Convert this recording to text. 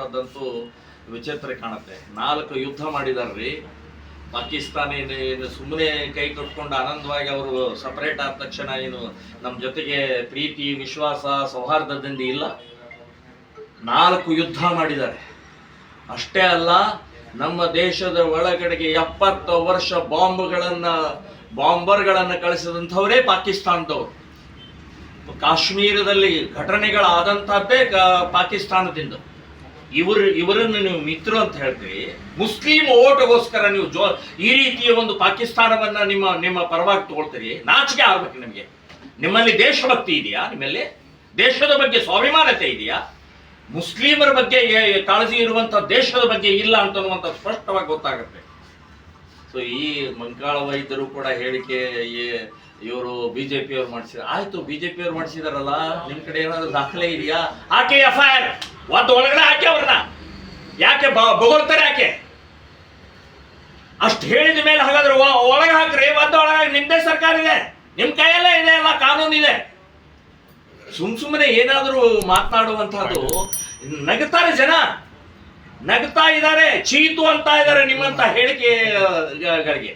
ಅನ್ನುವಂಥದ್ದಂತೂ ವಿಚಿತ್ರ ಕಾಣುತ್ತೆ. ನಾಲ್ಕು ಯುದ್ಧ ಮಾಡಿದಾರ್ರಿ. ಪಾಕಿಸ್ತಾನ ಏನು ಸುಮ್ಮನೆ ಕೈ ಕಟ್ಕೊಂಡು ಆನಂದವಾಗಿ ಅವರು ಸಪರೇಟ್ ಆದ ತಕ್ಷಣ ಏನು ನಮ್ಮ ಜೊತೆಗೆ ಪ್ರೀತಿ, ವಿಶ್ವಾಸ, ಸೌಹಾರ್ದದಿಂದ ಇಲ್ಲ. ನಾಲ್ಕು ಯುದ್ಧ ಮಾಡಿದ್ದಾರೆ. ಅಷ್ಟೇ ಅಲ್ಲ, ನಮ್ಮ ದೇಶದ ಒಳಗಡೆಗೆ ಎಪ್ಪತ್ತು ವರ್ಷ ಬಾಂಬ್ಗಳನ್ನ, ಬಾಂಬರ್ಗಳನ್ನು ಕಳಿಸಿದಂಥವರೇ ಪಾಕಿಸ್ತಾನದವರು. ಕಾಶ್ಮೀರದಲ್ಲಿ ಘಟನೆಗಳಾದಂತಹದ್ದೇ ಕ- ಪಾಕಿಸ್ತಾನದಿಂದ. ಇವರು, ಇವರನ್ನು ನೀವು ಮಿತ್ರ ಅಂತ ಹೇಳ್ತೀರಿ. ಮುಸ್ಲಿಂ ಓಟ್ಗೋಸ್ಕರ ನೀವು ಜೋ, ಈ ರೀತಿಯ ಒಂದು ಪಾಕಿಸ್ತಾನವನ್ನ ನಿಮ್ಮ ನಿಮ್ಮ ಪರವಾಗಿ ತಗೊಳ್ತೀರಿ. ನಾಚಿಕೆ ಆಗ್ಬೇಕು ನಿಮಗೆ. ನಿಮ್ಮಲ್ಲಿ ದೇಶಭಕ್ತಿ ಇದೆಯಾ? ನಿಮ್ಮಲ್ಲಿ ದೇಶದ ಬಗ್ಗೆ ಸ್ವಾಭಿಮಾನತೆ ಇದೆಯಾ? ಮುಸ್ಲಿಮರ ಬಗ್ಗೆ ಕಾಳಜಿ ಇರುವಂತಹ ದೇಶದ ಬಗ್ಗೆ ಇಲ್ಲ ಅಂತ ಸ್ಪಷ್ಟವಾಗಿ ಗೊತ್ತಾಗುತ್ತೆ. ಸೊ ಈ ಮಂಕಾಳ ವೈದ್ಯರು ಕೂಡ ಹೇಳಿಕೆ ಇವರು ಬಿಜೆಪಿ ಅವ್ರು ಮಾಡಿಸಿದ್ರು ಆಯ್ತು ಬಿಜೆಪಿ ಅವ್ರು ಮಾಡಿಸಿದಾರಲ್ಲ, ನಿಮ್ ಕಡೆ ಏನಾದ್ರು ದಾಖಲೆ ಇದೆಯಾ? ಆಕೆ ಎಫ್ ಒಂದು ಒಳಗಡೆ ಹಾಕಿ ಅವ್ರನ್ನ. ಯಾಕೆ ಬೊಗಳ್ತಾರೆ ಯಾಕೆ? ಅಷ್ಟು ಹೇಳಿದ ಮೇಲೆ ಹಾಗಾದ್ರೆ ಒಳಗೆ ಹಾಕ್ರಿ, ಒಂದು ಒಳಗೆ ನಿಮ್ದೇ ಸರ್ಕಾರ ಇದೆ. ನಿಮ್ಮ ಕೈಯಲ್ಲೇ ಇದೆ ಎಲ್ಲ ಕಾನೂನು ಇದೆ. ಸುಮ್ ಸುಮ್ಮನೆ ಏನಾದರೂ ಮಾತನಾಡುವಂತಹದ್ದು ನಗುತ್ತಾರೆ ಜನ. ನಗ್ತಾ ಇದ್ದಾರೆ, ಚೀತು ಅಂತ ಇದ್ದಾರೆ ನಿಮ್ಮಂತ ಹೇಳಿಕೆಗಳಿಗೆ